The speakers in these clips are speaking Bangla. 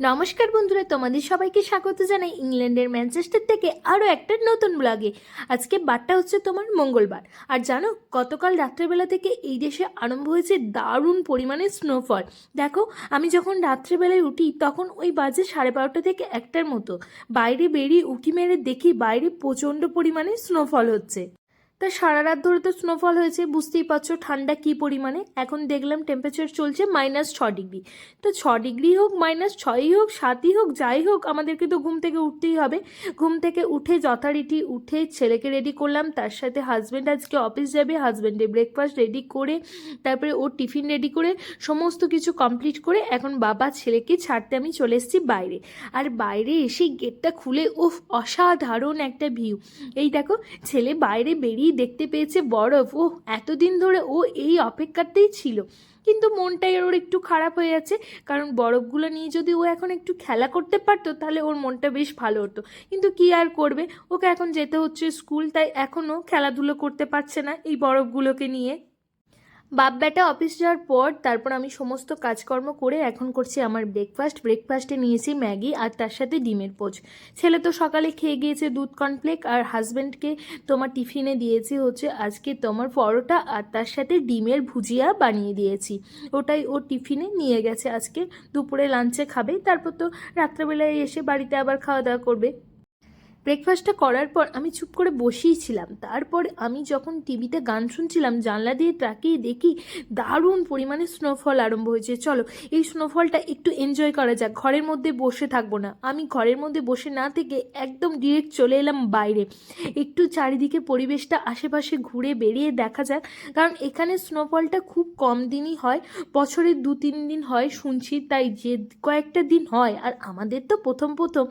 নমস্কার বন্ধুরা, তোমাদের সবাইকে স্বাগত জানাই ইংল্যান্ডের ম্যানচেস্টার থেকে আরও একটা নতুন ব্লগে। আজকে বারটা হচ্ছে তোমার মঙ্গলবার। আর জানো, গতকাল রাত্রেবেলা থেকে এই দেশে আরম্ভ হয়েছে দারুণ পরিমাণে স্নোফল দেখো, আমি যখন রাত্রেবেলায় উঠি, তখন ওই বাজে সাড়ে বারোটা থেকে একটার মতো। বাইরে বেরিয়ে উকি মেরে দেখি বাইরে প্রচণ্ড পরিমাণে স্নোফল হচ্ছে। তা সারা রাত ধরে তো স্নোফল হয়েছে, বুঝতেই পারছ ঠান্ডা কী পরিমাণে? এখন দেখলাম টেম্পারেচার চলছে মাইনাস ছ ডিগ্রি তো ছ ডিগ্রি হোক মাইনাস ছয়ই হোক, সাতই হোক, যাই হোক, আমাদেরকে তো ঘুম থেকে উঠতেই হবে। ঘুম থেকে উঠে যথারীতি উঠে ছেলেকে রেডি করলাম, তার সাথে হাজব্যান্ড আজকে অফিস যাবে হাজব্যান্ডের ব্রেকফাস্ট রেডি করে, তারপরে ওর টিফিন রেডি করে, সমস্ত কিছু কমপ্লিট করে এখন বাবা ছেলেকে ছাড়তে আমি চলে এসেছি বাইরে। আর বাইরে এসে গেটটা খুলে, উফ, অসাধারণ একটা ভিউ এই দেখো, ছেলে বাইরে বেরিয়ে দেখতে পেয়েছে বরফ। ও এতদিন ধরে ও এই অপেক্ষাতেই ছিল। কিন্তু মনটাই ওর একটু খারাপ হয়ে যাচ্ছে কারণ বরফগুলো নিয়ে যদি ও এখন একটু খেলা করতে পারতো, তাহলে ওর মনটা বেশ ভালো হতো। কিন্তু কি আর করবে? ওকে এখন যেতে হচ্ছে স্কুল, তাই এখনও খেলাধুলো করতে পারছে না এই বরফগুলোকে নিয়ে। বাপ বেটা অফিস যাওয়ার পর তারপর আমি সমস্ত কাজকর্ম করে এখন করছি আমার ব্রেকফাস্ট ব্রেকফাস্টে নিয়েছি ম্যাগি আর তার সাথে ডিমের পোচ। ছেলে তো সকালে খেয়ে গিয়েছে দুধ কর্নফ্লেক আর হাজব্যান্ডকে তোমার টিফিনে দিয়েছি হচ্ছে আজকে তোমার পরোটা আর তার সাথে ডিমের ভুজিয়া বানিয়ে দিয়েছি। ওটাই ও টিফিনে নিয়ে গেছে আজকে। দুপুরে লাঞ্চে খাবে। তারপর তো রাত্রেবেলায় এসে বাড়িতে আবার খাওয়া দাওয়া করবে। ব্রেকফাস্টটা করার পর আমি চুপ করে বসেই ছিলাম। তারপর আমি যখন টিভিতে গান শুনছিলাম, জানলা দিয়ে তাকিয়ে দেখি দারুণ পরিমাণে স্নোফল আরম্ভ হয়েছে। চলো, এই স্নোফলটা একটু এনজয় করা যাক। ঘরের মধ্যে বসে থাকব না। আমি ঘরের মধ্যে বসে না থেকে একদম ডিরেক্ট চলে এলাম বাইরে। একটু চারিদিকে পরিবেশটা আশেপাশে ঘুরে বেরিয়ে দেখা যাক, কারণ এখানে স্নোফলটা খুব কম দিনই হয়। বছরে দু, তিন দিন হয়, শুনছি তাই যে কয়েকটা দিন হয়। আর আমাদের তো প্রথম প্রথম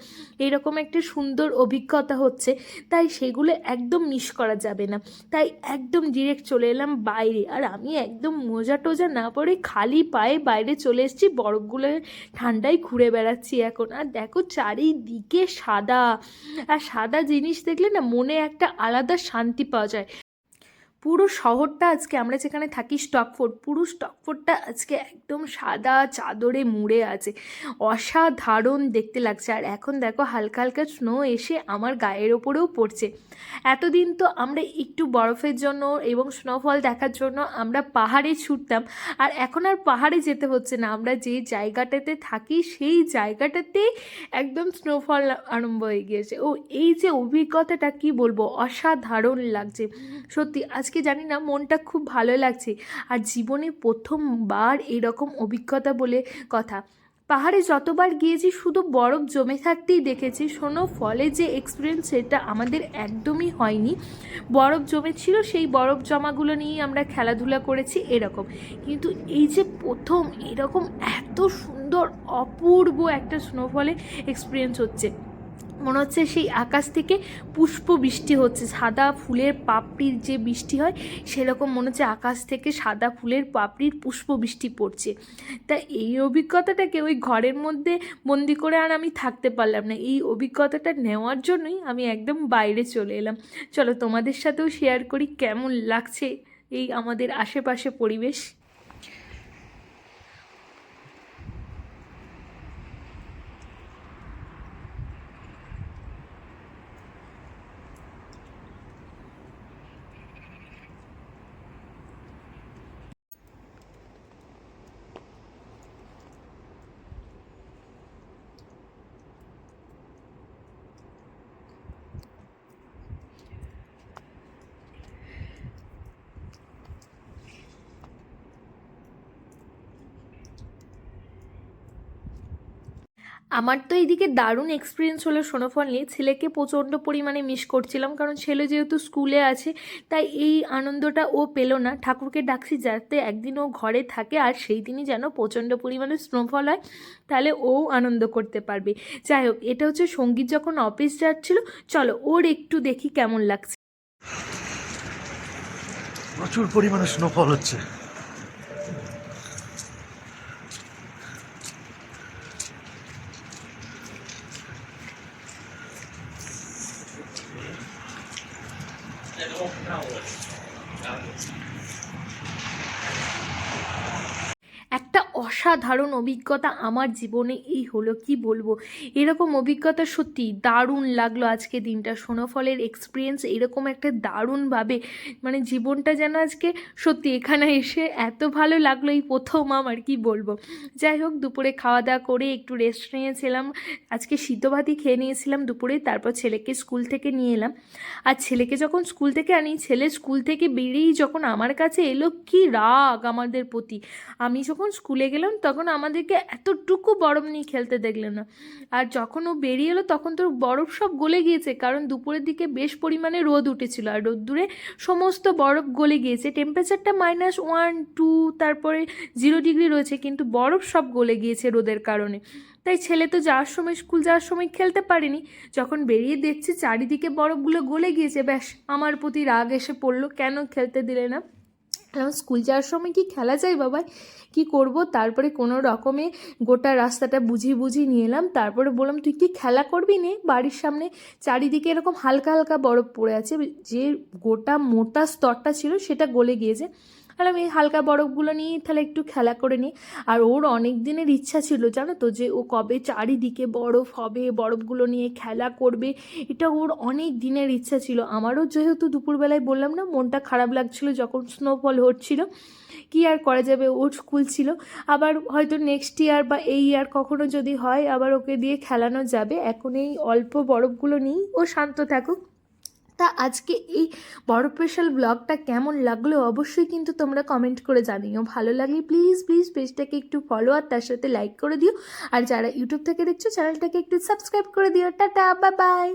এরকম একটা সুন্দর অভিজ্ঞতা হচ্ছে, তাই সেগুলো একদম মিস করা যাবে না। তাই একদম ডিরেক্ট চলে এলাম বাইরে। আর আমি একদম মোজা টোজা না পরে খালি পায়ে বাইরে চলে এসেছি, বরফগুলো ঠান্ডায় ঘুরে বেড়াচ্ছি এখন। আর দেখো চারিদিকে সাদা। আর সাদা জিনিস দেখলে না মনে একটা আলাদা শান্তি পাওয়া যায়। পুরো শহরটা আজকে, আমরা যেখানে থাকি স্টকফোর্ড, পুরো স্টকফোর্ডটা আজকে একদম সাদা চাদরে মুড়ে আছে। অসাধারণ দেখতে লাগছে। আর এখন দেখো, হালকা হালকা স্নো এসে আমার গায়ের ওপরেও পড়ছে। এতদিন তো আমরা একটু বরফের জন্য এবং স্নোফল দেখার জন্য আমরা পাহাড়ে ছুটতাম। আর এখন আর পাহাড়ে যেতে হচ্ছে না। আমরা যে জায়গাটাতে থাকি, সেই জায়গাটাতে একদম স্নোফল আরম্ভ হয়ে গিয়েছে। ও, এই যে অভিজ্ঞতাটা কি বলব? অসাধারণ লাগছে। সত্যি, আজকে জানি না, মনটা খুব ভালো লাগছে। আর জীবনে প্রথমবার এরকম অভিজ্ঞতা বলে কথা। পাহাড়ে যতবার গিয়েছি, শুধু বরফ জমে থাকতেই দেখেছি। শোনো, ফলে যে এক্সপিরিয়েন্স সেটা আমাদের একদমই হয়নি। বরফ জমেছিল, সেই বরফ জমাগুলো নিয়েই আমরা খেলাধুলা করেছি এরকম। কিন্তু এই যে প্রথম এরকম এত সুন্দর, অপূর্ব একটা স্নোফলে এক্সপিরিয়েন্স হচ্ছে। মনে হচ্ছে সেই আকাশ থেকে পুষ্প বৃষ্টি হচ্ছে। সাদা ফুলের পাপড়ির যে বৃষ্টি হয়, সেরকম মনে হচ্ছে আকাশ থেকে সাদা ফুলের পাপড়ির পুষ্প বৃষ্টি পড়ছে। তা এই অভিজ্ঞতাটাকে ওই ঘরের মধ্যে বন্দি করে আর আমি থাকতে পারলাম না? এই অভিজ্ঞতাটা নেওয়ার জন্যই আমি একদম বাইরে চলে এলাম। চলো তোমাদের সাথেও শেয়ার করি কেমন লাগছে এই আমাদের আশেপাশে পরিবেশ। আমার তো এইদিকে দারুণ এক্সপিরিয়েন্স হলো সোনোফল নিয়ে। ছেলেকে প্রচণ্ড পরিমাণে মিস করছিলাম কারণ ছেলে যেহেতু স্কুলে আছে, তাই এই আনন্দটা ও পেল না। ঠাকুরকে ডাকছি যাতে একদিন ও ঘরে থাকে আর সেই দিনই যেন প্রচণ্ড পরিমাণে স্নোফল হয়, তাহলে ও আনন্দ করতে পারবে। যাই হোক, এটা হচ্ছে সংগীত যখন অফিস যাচ্ছিল, চলো ওর একটু দেখি কেমন লাগছে। প্রচুর পরিমাণে স্নোফল হচ্ছে একটা অসাধারণ অভিজ্ঞতা আমার জীবনে এই হলো, কি বলব? এরকম অভিজ্ঞতা সত্যি দারুণ লাগল আজকে দিনটা। সোনোফলের এক্সপিরিয়েন্স এরকম একটা দারুণভাবে মানে জীবনটা যেন আজকে সত্যি এখানে এসে এত ভালো লাগল এই প্রথম আমার, কি বলব? যাই হোক, দুপুরে খাওয়া দাওয়া করে একটু রেস্ট নিয়েছিলাম। আজকে সিদ্ধ ভাতই খেয়ে নিয়েছিলাম দুপুরে, তারপর ছেলেকে স্কুল থেকে নিয়ে এলাম। আর ছেলেকে যখন স্কুল থেকে আনি, ছেলে স্কুল থেকে বেরিয়েই যখন আমার কাছে এলো, কি রাগ আমাদের প্রতি। আমি যখন স্কুলে গেলাম, তখন আমাদেরকে এতটুকু বরফ নিয়ে খেলতে দেখলেন না। আর যখন ও বেরিয়ে এলো, তখন তোর বরফ সব গলে গিয়েছে, কারণ দুপুরের দিকে বেশ পরিমাণে রোদ উঠেছিল। আর রোদ্দুরে সমস্ত বরফ গলে গিয়েছে। টেম্পারেচারটা মাইনাস ওয়ান টু তারপরে জিরো ডিগ্রি রয়েছে, কিন্তু বরফ সব গলে গিয়েছে রোদের কারণে। তাই ছেলে তো যাওয়ার সময় স্কুল যাওয়ার সময় খেলতে পারেনি। যখন বেরিয়ে দেখছি, চারিদিকে বরফগুলো গলে গিয়েছে, ব্যাস, আমার প্রতি রাগ এসে পড়ল, কেন খেলতে দিলে না? কারণ স্কুল যাওয়ার সময় কি খেলা যায় বাবা কি করব? তারপরে কোনো রকমে গোটা রাস্তাটা বুঝিয়ে বুঝিয়ে নিয়ে এলাম। তারপরে বললাম, তুই কি খেলা করবি নে? বাড়ির সামনে চারিদিকে এরকম হালকা হালকা বরফ পড়ে আছে। যে গোটা মোটা স্তরটা ছিল সেটা গলে গিয়েছে। আর আমি হালকা বরফগুলো নিয়ে তাহলে একটু খেলা করে নিই। আর ওর অনেক দিনের ইচ্ছা ছিল, জানো তো, যে ও কবে চারিদিকে বরফ হবে, বরফগুলো নিয়ে খেলা করবে। এটা ওর অনেক দিনের ইচ্ছা ছিল। আমারও যেহেতু দুপুরবেলায় বললাম না, মনটা খারাপ লাগছিল যখন স্নোফল হচ্ছিল। কি আর করা যাবে? ওর স্কুল ছিল। আবার হয়তো নেক্সট ইয়ার বা এই ইয়ার কখনো যদি হয়, আবার ওকে দিয়ে খেলানো যাবে। এখন এই অল্প বরফগুলো নিয়েই ও শান্ত থাকুক। তা আজকে এই বড় স্পেশাল ব্লগটা কেমন লাগল অবশ্যই কিন্তু তোমরা কমেন্ট করে জানিও। ভালো লাগলে প্লিজ প্লিজ পেজটাকে একটু ফলো আর তার সাথে লাইক করে দিও। আর যারা ইউটিউব থেকে দেখছ চ্যানেলটাকে একটু সাবস্ক্রাইব করে দিও। টাটা বা বাই